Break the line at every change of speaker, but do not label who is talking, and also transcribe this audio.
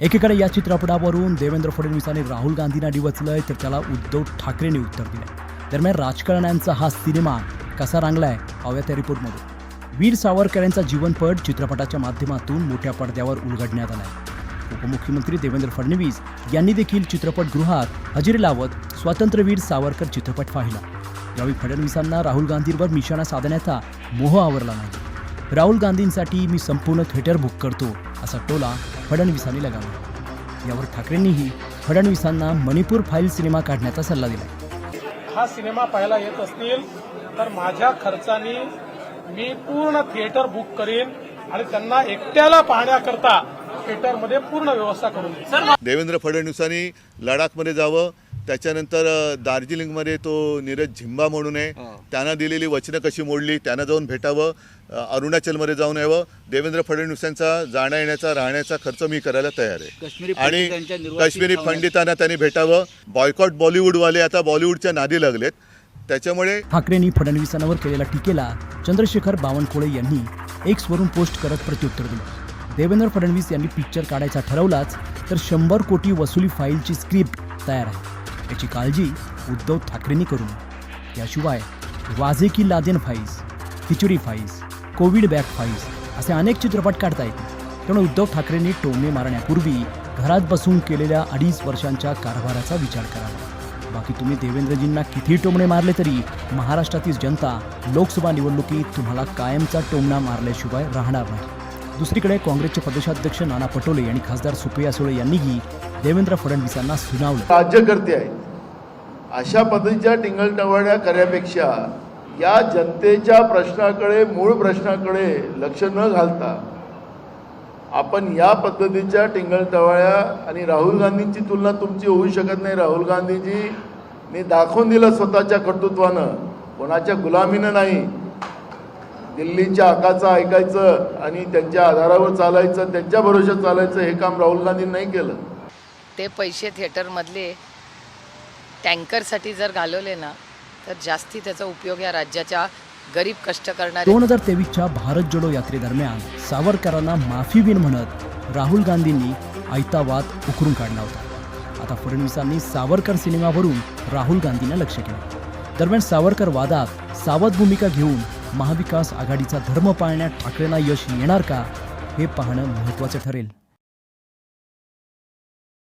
एकीकडे या चित्रपटावरून देवेंद्र फडणवीसांनी राहुल गांधींना डिवचलंय तर त्याला उद्धव ठाकरेंनी उत्तर दिलंय. दरम्यान राजकारण्यांचा हा सिनेमा कसा रांगलाय पाहूया त्या रिपोर्टमध्ये. वीर सावरकर यांचा जीवनपट चित्रपटाच्या माध्यमातून मोठ्या पडद्यावर उलगडण्यात आलाय. उपमुख्यमंत्री देवेंद्र फडणवीस यांनी देखील चित्रपटगृहात हजेरी लावत स्वातंत्र्यवीर सावरकर चित्रपट पाहिला. यावेळी फडणवीसांना राहुल गांधींवर निशाणा साधण्याचा मोह आवरला नाही. राहुल गांधींसाठी मी संपूर्ण थिएटर बुक करतो. असा टोला फडणवीसांनी लगावला. यावर ठाकरेंनीही फडणवीसांना मणिपूर फाईल सिनेमा काढण्याचा सल्ला दिला.
हा सिनेमा पाहायला येत असतील तर माझ्या खर्चानी मी पूर्ण थिएटर बुक करीन आणि त्यांना एकट्याला पाहण्याकरता थिएटरमध्ये पूर्ण व्यवस्था करून
देवेंद्र फडणवीसांनी लडाखमध्ये जावं त्याच्यानंतर दार्जिलिंगमध्ये तो नीरज झिंबा म्हणून आहे. त्यांना दिलेली वचनं कशी मोडली त्यांना जाऊन भेटावं अरुणाचलमध्ये जाऊन यावं देवेंद्र फडणवीसांचा जाण्या येण्याचा राहण्याचा खर्च मी करायला तयार आहे. आणि काश्मीरी पंडितांना त्यांनी भेटावं. बॉयकॉट बॉलिवूडवाले आता बॉलिवूडच्या नादी लागलेत. त्याच्यामुळे
ठाकरेंनी फडणवीसांवर केलेल्या टीकेला चंद्रशेखर बावनकुळे यांनी एक्सवरून पोस्ट करत प्रत्युत्तर दिलं. देवेंद्र फडणवीस यांनी पिक्चर काढायचा ठरवलाच तर शंभर कोटी वसुली फाईलची स्क्रिप्ट तयार आहे. याची काळजी उद्धव ठाकरेंनी करू याशिवाय वाजे की लादेन फाईज खिचडी फाईज कोविड बॅक फाईज असे अनेक चित्रपट काढता येतील. त्यामुळे उद्धव ठाकरेंनी टोमणे मारण्यापूर्वी घरात बसून केलेल्या अडीच वर्षांच्या कारभाराचा विचार करावा. बाकी तुम्ही देवेंद्रजींना किती टोमणे मारले तरी महाराष्ट्रातील जनता लोकसभा निवडणुकीत तुम्हाला कायमचा टोमणा मारल्याशिवाय राहणार नाही. दुसरीकडे काँग्रेसचे प्रदेशाध्यक्ष नाना पटोले आणि खासदार सुप्रिया सुळे यांनीही देवेंद्र फडणवीसांना सुनावलं.
राज्यकर्ते आहेत. अशा पद्धतीच्या टिंगलटवाड्या करण्यापेक्षा या जनतेच्या प्रश्नाकडे मूळ प्रश्नाकडे लक्ष न घालता आपण या पद्धतीच्या टिंगलटवाळ्या आणि राहुल गांधींची तुलना तुमची होऊ शकत नाही. राहुल गांधीजींनी दाखवून दिलं स्वतःच्या कर्तृत्वानं. कोणाच्या गुलामीनं नाही. दिल्लीच्या हकाचं ऐकायचं आणि त्यांच्या आधारावर चालायचं त्यांच्या भरोशात चालायचं हे काम राहुल गांधींनी नाही केलं.
ते पैसे थिएटरमधले टँकरसाठी जर घालवले ना तर जास्ती त्याचा उपयोग या राज्याच्या गरीब कष्ट करणाऱ्या
दोन हजार तेवीसच्या भारत जोडो यात्रेदरम्यान सावरकरांना माफी बिन म्हणत राहुल गांधींनी ऐतावाद उकरून काढला होता. आता फडणवीसांनी सावरकर सिनेमावरून राहुल गांधींना लक्ष केलं. दरम्यान सावरकर वादात सावध भूमिका घेऊन महाविकास आघाडीचा धर्म पाळण्यात ठाकरेंना यश येणार का हे पाहणं महत्त्वाचं ठरेल.